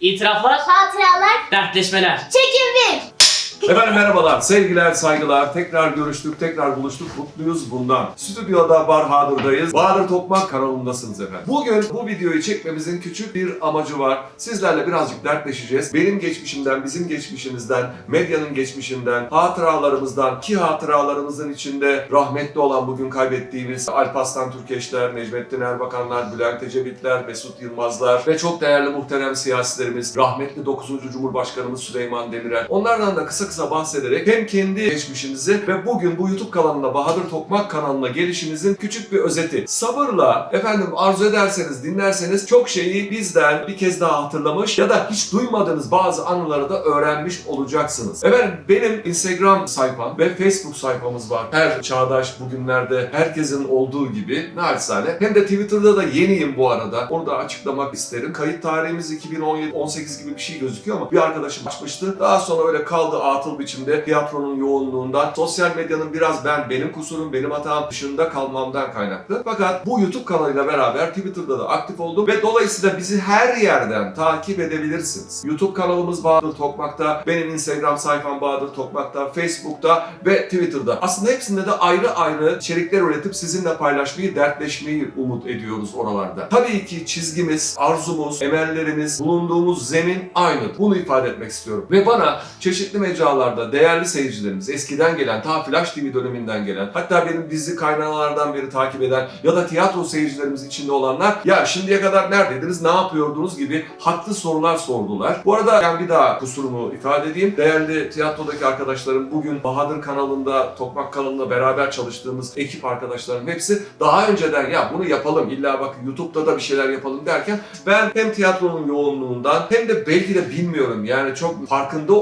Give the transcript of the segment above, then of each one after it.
İtiraflar, Hatıralar. dertleşmeler. Çekim 1. Efendim merhabalar, sevgiler, saygılar. Tekrar görüştük, tekrar buluştuk. Mutluyuz bundan. Stüdyoda Barhadır'dayız. Bahadır Tokmak kanalındasınız efendim. Bugün bu videoyu çekmemizin küçük bir amacı var. Sizlerle birazcık dertleşeceğiz. Benim geçmişimden, bizim geçmişimizden, medyanın geçmişinden, hatıralarımızdan ki hatıralarımızın içinde rahmetli olan bugün kaybettiğimiz Alparslan Türkeşler, Necmettin Erbakanlar, Bülent Ecevitler, Mesut Yılmazlar ve çok değerli muhterem siyasilerimiz, rahmetli 9. Cumhurbaşkanımız Süleyman Demirel. Onlardan da kısa kısa bahsederek hem kendi geçmişinizi ve bugün bu YouTube kanalına Bahadır Tokmak kanalına gelişinizin küçük bir özeti. Sabırla efendim arzu ederseniz dinlerseniz çok şeyi bizden bir kez daha hatırlamış ya da hiç duymadığınız bazı anıları da öğrenmiş olacaksınız. Efendim benim Instagram sayfam ve Facebook sayfamız var. Her çağdaş bugünlerde herkesin olduğu gibi naçizane. Hem de Twitter'da da yeniyim bu arada. Onu da açıklamak isterim. Kayıt tarihimiz 2017-18 gibi bir şey gözüküyor ama bir arkadaşım açmıştı. Daha sonra öyle kaldı atıl biçimde tiyatronun yoğunluğundan, sosyal medyanın biraz ben, benim kusurum, benim hatam dışında kalmamdan kaynaklı. Fakat bu YouTube kanalıyla beraber Twitter'da da aktif oldum ve dolayısıyla bizi her yerden takip edebilirsiniz. YouTube kanalımız Bahadır Tokmak'ta, benim Instagram sayfam Bahadır Tokmak'ta, Facebook'ta ve Twitter'da. Aslında hepsinde de ayrı ayrı içerikler üretip sizinle paylaşmayı, dertleşmeyi umut ediyoruz oralarda. Tabii ki çizgimiz, arzumuz, emellerimiz, bulunduğumuz zemin aynıdır. Bunu ifade etmek istiyorum. Ve bana çeşitli mecralarda değerli seyircilerimiz, eskiden gelen, ta Flash TV döneminden gelen, hatta benim dizi kaynalardan beri takip eden ya da tiyatro seyircilerimiz içinde olanlar ya şimdiye kadar neredeydiniz, ne yapıyordunuz gibi haklı sorular sordular. Bu arada ben bir daha kusurumu ifade edeyim. Değerli tiyatrodaki arkadaşlarım bugün Bahadır kanalında, Tokmak kanalında beraber çalıştığımız ekip arkadaşlarım hepsi daha önceden ya bunu yapalım illa bak YouTube'da da bir şeyler yapalım derken ben hem tiyatronun yoğunluğundan hem de belki de bilmiyorum yani çok farkında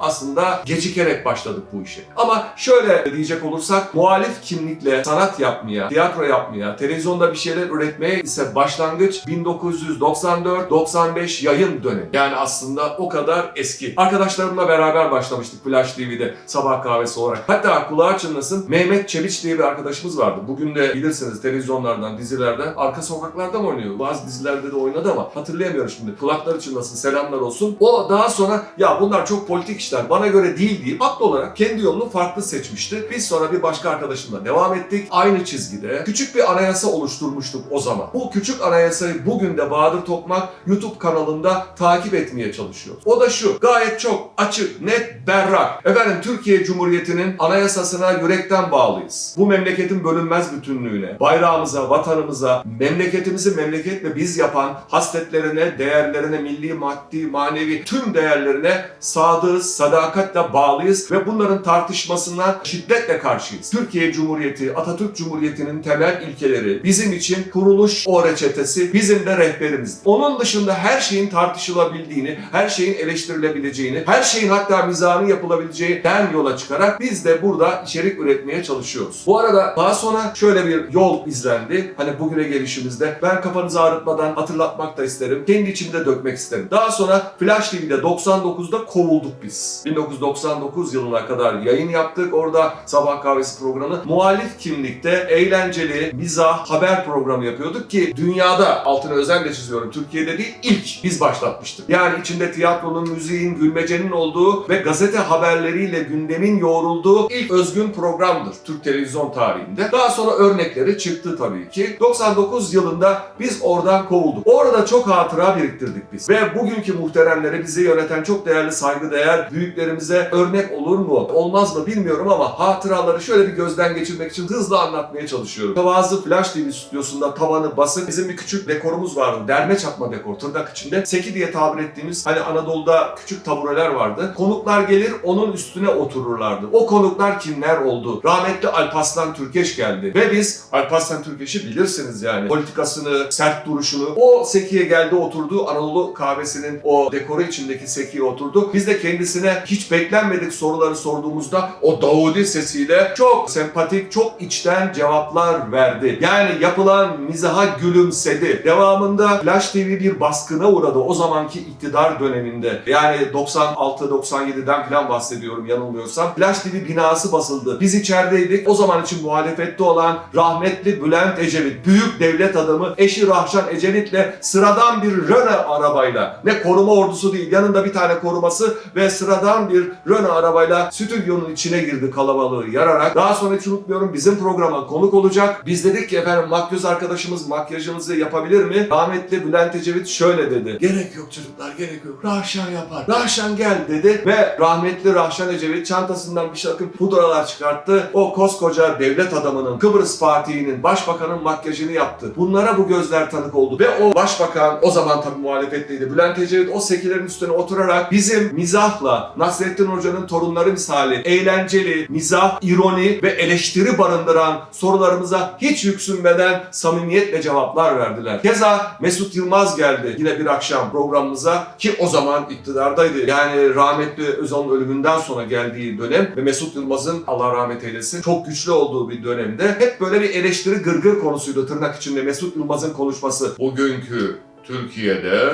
aslında gecikerek başladık bu işe. Ama şöyle diyecek olursak muhalif kimlikle sanat yapmaya, tiyatro yapmaya, televizyonda bir şeyler üretmeye ise başlangıç 1994-95 yayın dönemi. Yani aslında o kadar eski. Arkadaşlarımla beraber başlamıştık Flash TV'de sabah kahvesi olarak. Hatta kulağı çınlasın Mehmet Çebiç diye bir arkadaşımız vardı. Bugün de bilirsiniz televizyonlardan, dizilerden arka sokaklarda mı oynuyor? Bazı dizilerde de oynadı ama hatırlayamıyorum şimdi. Kulakları çınlasın, selamlar olsun. O daha sonra ya bunlar çok politik işler, bana göre değil deyip haklı olarak kendi yolunu farklı seçmişti. Biz sonra bir başka arkadaşımla devam ettik. Aynı çizgide. Küçük bir anayasa oluşturmuştuk o zaman. Bu küçük anayasayı bugün de Bahadır Tokmak YouTube kanalında takip etmeye çalışıyor. O da şu, gayet çok açık, net, berrak. Efendim Türkiye Cumhuriyeti'nin anayasasına yürekten bağlıyız. Bu memleketin bölünmez bütünlüğüne, bayrağımıza, vatanımıza, memleketimizi memleketle biz yapan hasletlerine, değerlerine, milli, maddi, manevi tüm değerlerine sadığız, sadakatle bağlıyız ve bunların tartışmasına şiddetle karşıyız. Türkiye Cumhuriyeti, Atatürk Cumhuriyeti'nin temel ilkeleri bizim için kuruluş o reçetesi, bizim de rehberimiz. Onun dışında her şeyin tartışılabildiğini, her şeyin eleştirilebileceğini, her şeyin hatta mizahını yapılabileceğinden yola çıkarak biz de burada içerik üretmeye çalışıyoruz. Bu arada daha sonra şöyle bir yol izlendi. Hani bugüne gelişimizde ben kafanızı ağrıtmadan hatırlatmak da isterim. Kendi içimde dökmek isterim. Daha sonra Flash TV'de 99'da kovulduk biz. 1999 yılına kadar yayın yaptık. Orada sabah kahvesi programı. Muhalif kimlikte eğlenceli, mizah, haber programı yapıyorduk ki dünyada altını özenle çiziyorum. Türkiye'de değil ilk biz başlatmıştık. Yani içinde tiyatronun, müziğin, gülmecenin olduğu ve gazete haberleriyle gündemin yoğrulduğu ilk özgün programdır Türk televizyon tarihinde. Daha sonra örnekleri çıktı tabii ki. 99 yılında biz oradan kovulduk. Orada çok hatıra biriktirdik biz. Ve bugünkü muhteremlere bizi yöneten çok değerli saygıdeğer büyüklerimize örnek olur mu? Olmaz mı bilmiyorum ama hatıraları şöyle bir gözden geçirmek için hızlı anlatmaya çalışıyorum. Bazı Flash TV stüdyosunda tavanı basık bizim bir küçük dekorumuz vardı. Derme çatma dekor tırnak içinde. Seki diye tabir ettiğimiz hani Anadolu'da küçük tabureler vardı. Konuklar gelir onun üstüne otururlardı. O konuklar kimler oldu? Rahmetli Alparslan Türkeş geldi. Ve biz Alparslan Türkeş'i bilirsiniz yani. Politikasını, sert duruşunu. O sekiye geldi oturdu. Anadolu kahvesinin o dekoru içindeki sekiye oturdu. Biz de kendisini kendisine hiç beklenmedik soruları sorduğumuzda o Davudi sesiyle çok sempatik, çok içten cevaplar verdi. Yani yapılan mizaha gülümsedi. Devamında Flash TV bir baskına uğradı o zamanki iktidar döneminde. Yani 96-97'den falan bahsediyorum yanılmıyorsam. Flash TV binası basıldı. Biz içerideydik. O zaman için muhalefette olan rahmetli Bülent Ecevit, büyük devlet adamı eşi Rahşan Ecevit'le sıradan bir Renault arabayla, ne koruma ordusu değil, yanında bir tane koruması ve sıradan bir Renault arabayla stüdyonun içine girdi kalabalığı yararak. Daha sonra hiç unutmuyorum bizim programa konuk olacak. Biz dedik ki efendim makyöz arkadaşımız makyajınızı yapabilir mi? Rahmetli Bülent Ecevit şöyle dedi. Gerek yok çocuklar gerek yok. Rahşan yapar. Rahşan gel dedi ve rahmetli Rahşan Ecevit çantasından bir takım pudralar çıkarttı. O koskoca devlet adamının, Kıbrıs Fatih'inin, başbakanın makyajını yaptı. Bunlara bu gözler tanık oldu ve o başbakan o zaman tabii muhalefetteydi. Bülent Ecevit o sekilerin üstüne oturarak bizim mizahla Nasrettin Hoca'nın torunları misali eğlenceli, mizah, ironi ve eleştiri barındıran sorularımıza hiç yüksünmeden samimiyetle cevaplar verdiler. Keza Mesut Yılmaz geldi yine bir akşam programımıza ki o zaman iktidardaydı. Yani rahmetli Özal'ın ölümünden sonra geldiği dönem ve Mesut Yılmaz'ın Allah rahmet eylesin çok güçlü olduğu bir dönemde hep böyle bir eleştiri gırgır konusuydu tırnak içinde Mesut Yılmaz'ın konuşması. Bugünkü Türkiye'de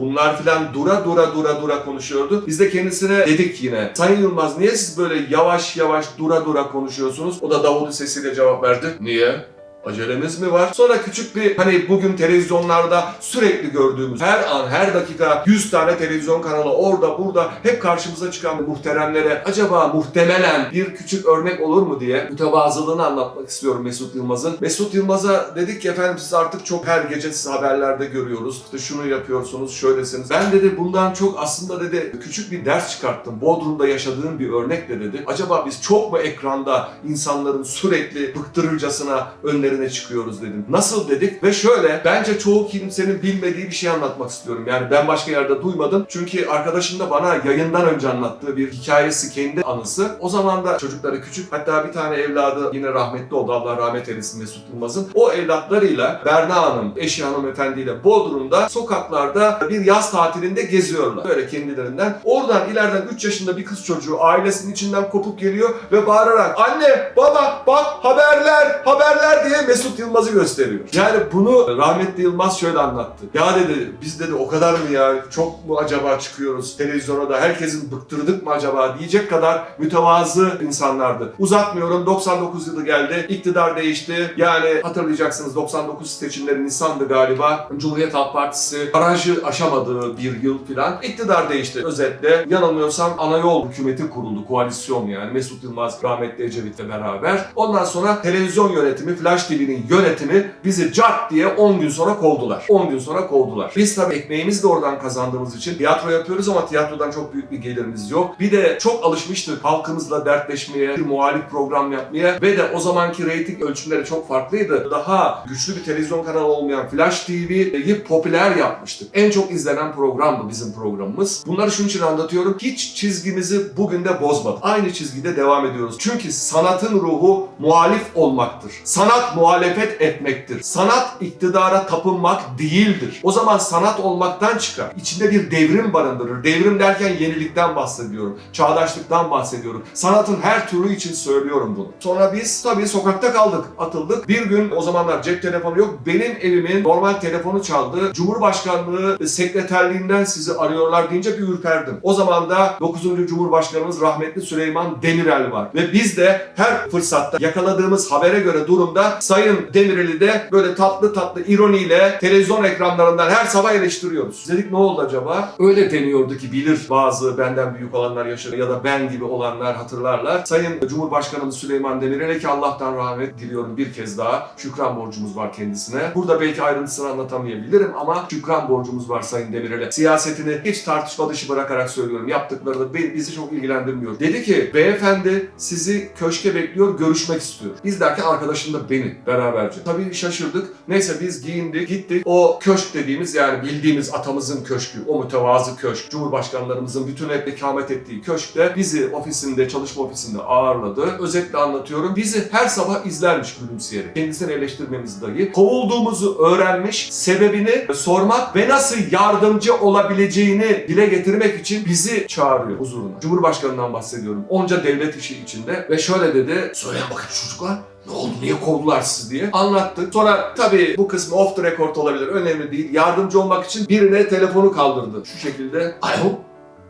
Bunlar filan dura dura dura dura konuşuyordu. Biz de kendisine dedik yine. Sayın Yılmaz niye siz böyle yavaş yavaş dura dura konuşuyorsunuz? O da Davudi sesiyle cevap verdi. Niye? Acelemiz mi var? Sonra küçük bir hani bugün televizyonlarda sürekli gördüğümüz her an her dakika 100 tane televizyon kanalı orada burada hep karşımıza çıkan muhteremlere acaba muhtemelen bir küçük örnek olur mu diye mütevazılığını anlatmak istiyorum Mesut Yılmaz'ın. Mesut Yılmaz'a dedik ki efendim siz artık çok her gece siz haberlerde görüyoruz. İşte şunu yapıyorsunuz, şöylesiniz. Ben dedi bundan çok aslında dedi küçük bir ders çıkarttım. Bodrum'da yaşadığım bir örnekle dedi. Acaba biz çok mu ekranda insanların sürekli bıktırırcasına önlerine çıkıyoruz dedim. Nasıl dedik ve şöyle bence çoğu kimsenin bilmediği bir şey anlatmak istiyorum. Yani ben başka yerde duymadım. Çünkü arkadaşım da bana yayından önce anlattığı bir hikayesi kendi anısı. O zaman da çocukları küçük. Hatta bir tane evladı yine rahmetli oldu. Allah rahmet eylesin Mesut Yılmaz'ın. O evlatlarıyla Berna Hanım, eşi hanımefendiyle Bodrum'da sokaklarda bir yaz tatilinde geziyorlar. Böyle kendilerinden. Oradan ileriden 3 yaşında bir kız çocuğu ailesinin içinden kopup geliyor ve bağırarak anne, baba, bak haberler, haberler diye Mesut Yılmaz'ı gösteriyor. Yani bunu rahmetli Yılmaz şöyle anlattı. Ya dedi biz dedi o kadar mı ya çok mu acaba çıkıyoruz televizyona da herkesin bıktırdık mı acaba diyecek kadar mütevazı insanlardı. Uzatmıyorum 99 yılı geldi iktidar değişti. Yani hatırlayacaksınız 99 seçimleri Nisan'dı galiba. Cumhuriyet Halk Partisi barajı aşamadığı bir yıl filan. İktidar değişti özetle. Yanılmıyorsam ana yol hükümeti kuruldu. Koalisyon yani. Mesut Yılmaz rahmetli Ecevit'le beraber. Ondan sonra televizyon yönetimi, Flash TV'nin yönetimi bizi cart diye 10 gün sonra kovdular. 10 gün sonra kovdular. Biz tabii ekmeğimizi de oradan kazandığımız için tiyatro yapıyoruz ama tiyatrodan çok büyük bir gelirimiz yok. Bir de çok alışmıştık halkımızla dertleşmeye, bir muhalif program yapmaya ve de o zamanki reyting ölçümleri çok farklıydı. Daha güçlü bir televizyon kanalı olmayan Flash TV'yi popüler yapmıştık. En çok izlenen programdı bizim programımız. Bunları şunun için anlatıyorum. Hiç çizgimizi bugün de bozmadık. Aynı çizgide devam ediyoruz. Çünkü sanatın ruhu muhalif olmaktır. Sanat muhalefet etmektir. Sanat iktidara tapınmak değildir. O zaman sanat olmaktan çıkar. İçinde bir devrim barındırır. Devrim derken yenilikten bahsediyorum. Çağdaşlıktan bahsediyorum. Sanatın her türü için söylüyorum bunu. Sonra biz tabii sokakta kaldık, atıldık. Bir gün o zamanlar cep telefonu yok. Benim evimin normal telefonu çaldı. Cumhurbaşkanlığı sekreterliğinden sizi arıyorlar deyince bir ürperdim. O zaman da 9. Cumhurbaşkanımız rahmetli Süleyman Demirel var. Ve biz de her fırsatta yakaladığımız habere göre durumda Sayın Demirel'i de böyle tatlı tatlı ironiyle televizyon ekranlarından her sabah eleştiriyoruz. Dedik ne oldu acaba? Öyle deniyordu ki bilir bazı benden büyük olanlar yaşar ya da ben gibi olanlar hatırlarlar. Sayın Cumhurbaşkanımız Süleyman Demirel'e ki Allah'tan rahmet diliyorum bir kez daha. Şükran borcumuz var kendisine. Burada belki ayrıntısını anlatamayabilirim ama şükran borcumuz var Sayın Demirel'e. Siyasetini hiç tartışma dışı bırakarak söylüyorum. Yaptıkları da be- bizi çok ilgilendirmiyor. Dedi ki beyefendi sizi köşke bekliyor görüşmek istiyor. Biz derken arkadaşım da beni. Beraberce. Tabii şaşırdık. Neyse biz giyindik, gittik. O köşk dediğimiz yani bildiğimiz atamızın köşkü, o mütevazı köşk, Cumhurbaşkanlarımızın bütün hep ikamet ettiği köşkte bizi ofisinde, çalışma ofisinde ağırladı. Özetle anlatıyorum. Bizi her sabah izlermiş gülümseyerek. Kendisini eleştirmemiz dahi. Kovulduğumuzu öğrenmiş, sebebini sormak ve nasıl yardımcı olabileceğini dile getirmek için bizi çağırıyor huzuruna. Cumhurbaşkanından bahsediyorum. Onca devlet işi içinde ve şöyle dedi. Söyleyin bakın çocuklar ne oldu niye kovdular sizi diye anlattık. Sonra tabii bu kısmı off the record olabilir önemli değil. Yardımcı olmak için birine telefonu kaldırdı. Şu şekilde. Alo,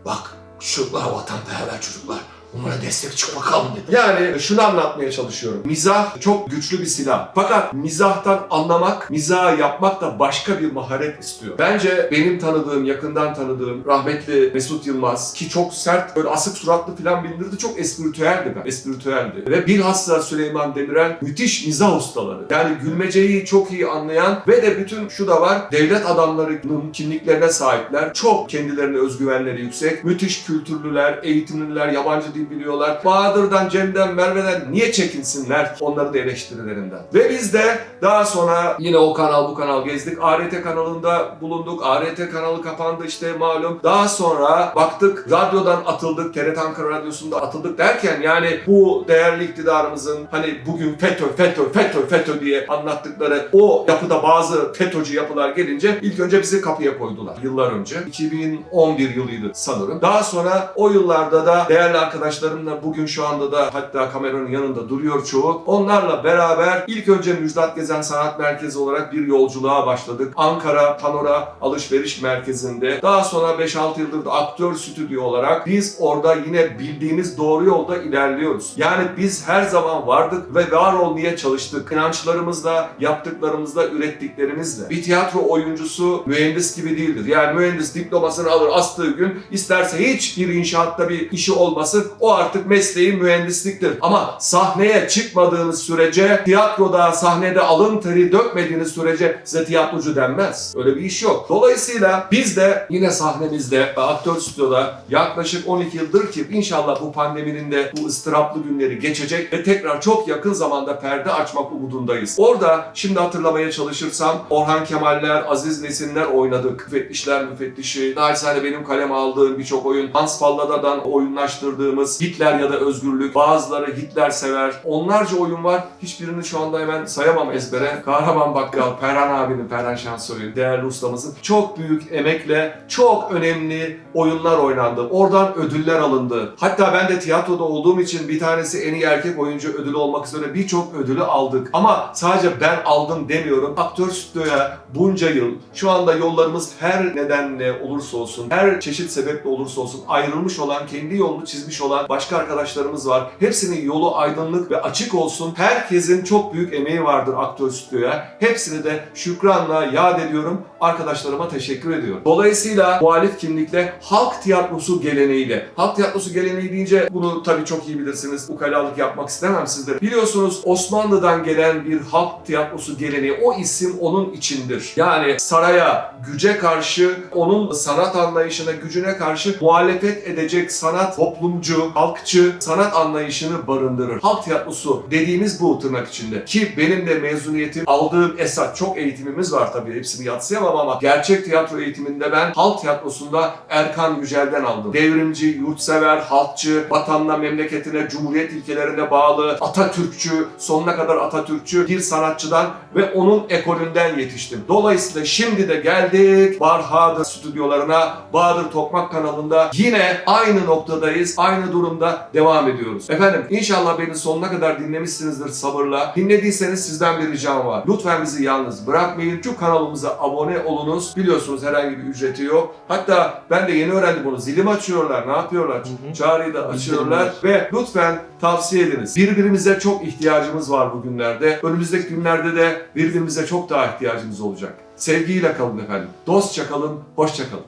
bak çocuklar vatanperver çocuklar. Onlara destek çık bakalım dedi. Yani şunu anlatmaya çalışıyorum. Mizah çok güçlü bir silah. Fakat mizahtan anlamak, mizah yapmak da başka bir maharet istiyor. Bence benim tanıdığım, yakından tanıdığım rahmetli Mesut Yılmaz ki çok sert, böyle asık suratlı falan bilinirdi. Çok espritüeldi ben. Espritüeldi. Ve bilhassa Süleyman Demirel müthiş mizah ustaları. Yani gülmeceyi çok iyi anlayan ve de bütün şu da var. Devlet adamlarının kimliklerine sahipler. Çok kendilerine özgüvenleri yüksek. Müthiş kültürlüler, eğitimliler, yabancı dil biliyorlar. Bahadır'dan, Cem'den, Merve'den niye çekinsinler ki onları da eleştirilerinden. Ve biz de daha sonra yine o kanal bu kanal gezdik. ART kanalında bulunduk. ART kanalı kapandı işte malum. Daha sonra baktık radyodan atıldık. TRT Ankara Radyosu'nda atıldık derken yani bu değerli iktidarımızın hani bugün FETÖ, FETÖ, FETÖ, FETÖ diye anlattıkları o yapıda bazı FETÖ'cü yapılar gelince ilk önce bizi kapıya koydular yıllar önce. 2011 yılıydı sanırım. Daha sonra o yıllarda da değerli arkadaşlarımla bugün şu anda da hatta kameranın yanında duruyor çoğu. Onlarla beraber ilk önce Müjdat Gezen Sanat Merkezi olarak bir yolculuğa başladık. Ankara Panora Alışveriş Merkezi'nde. Daha sonra 5-6 yıldır da aktör stüdyo olarak biz orada yine bildiğimiz doğru yolda ilerliyoruz. Yani biz her zaman vardık ve var olmaya çalıştık. İnançlarımızla, yaptıklarımızla, ürettiklerimizle. Bir tiyatro oyuncusu mühendis gibi değildir. Yani mühendis diplomasını alır astığı gün isterse hiç bir inşaatta bir işi olmasın o artık mesleği mühendisliktir. Ama sahneye çıkmadığınız sürece tiyatroda sahnede alın teri dökmediğiniz sürece size tiyatrocu denmez. Öyle bir iş yok. Dolayısıyla biz de yine sahnemizde ve aktör stüdyoda yaklaşık 12 yıldır ki inşallah bu pandeminin de bu ıstıraplı günleri geçecek ve tekrar çok yakın zamanda perde açmak umudundayız. Orada şimdi hatırlamaya çalışırsam Orhan Kemaller, Aziz Nesinler oynadık. Müfettişler müfettişi, naçizane benim kaleme aldığım birçok oyun, Hans Fallada'dan oyunlaştırdığımız Hitler ya da Özgürlük, bazıları Hitler sever. Onlarca oyun var. Hiçbirini şu anda hemen sayamam ezbere. Kahraman Bakkal, Perhan abinin, Perhan Şansoy'un, değerli ustamızın çok büyük emekle çok önemli oyunlar oynandı. Oradan ödüller alındı. Hatta ben de tiyatroda olduğum için bir tanesi en iyi erkek oyuncu ödülü olmak üzere birçok ödülü aldık. Ama sadece ben aldım demiyorum. Aktör stüdyoya bunca yıl şu anda yollarımız her nedenle olursa olsun, her çeşit sebeple olursa olsun ayrılmış olan, kendi yolunu çizmiş olan başka arkadaşlarımız var. Hepsinin yolu aydınlık ve açık olsun. Herkesin çok büyük emeği vardır aktör stüdyoya. Hepsini de şükranla yad ediyorum. Arkadaşlarıma teşekkür ediyorum. Dolayısıyla muhalif kimlikle halk tiyatrosu geleneğiyle. Halk tiyatrosu geleneği deyince bunu tabii çok iyi bilirsiniz. Ukalalık yapmak istemem sizlere. Biliyorsunuz Osmanlı'dan gelen bir halk tiyatrosu geleneği. O isim onun içindir. Yani saraya, güce karşı, onun sanat anlayışına, gücüne karşı muhalefet edecek sanat toplumcu, halkçı sanat anlayışını barındırır. Halk tiyatrosu dediğimiz bu tırnak içinde. Ki benim de mezuniyetim, aldığım esas çok eğitimimiz var tabii hepsini yatsıyamam ama gerçek tiyatro eğitiminde ben halk tiyatrosunda Erkan Yücel'den aldım. Devrimci, yurtsever, halkçı, vatanına, memleketine, cumhuriyet ilkelerine bağlı, Atatürkçü, sonuna kadar Atatürkçü bir sanatçıdan ve onun ekolünden yetiştim. Dolayısıyla şimdi de geldik Barhadır stüdyolarına, Bahadır Tokmak kanalında yine aynı noktadayız, aynı durumda devam ediyoruz. Efendim inşallah beni sonuna kadar dinlemişsinizdir sabırla. Dinlediyseniz sizden bir ricam var. Lütfen bizi yalnız bırakmayın. Şu kanalımıza abone olunuz. Biliyorsunuz herhangi bir ücreti yok. Hatta ben de yeni öğrendim bunu. Zilim açıyorlar, ne yapıyorlar? hı. Çağrıyı da açıyorlar ve lütfen tavsiye ediniz. Birbirimize çok ihtiyacımız var bugünlerde. Önümüzdeki günlerde de birbirimize çok daha ihtiyacımız olacak. Sevgiyle kalın efendim. Dostça kalın, hoşça kalın.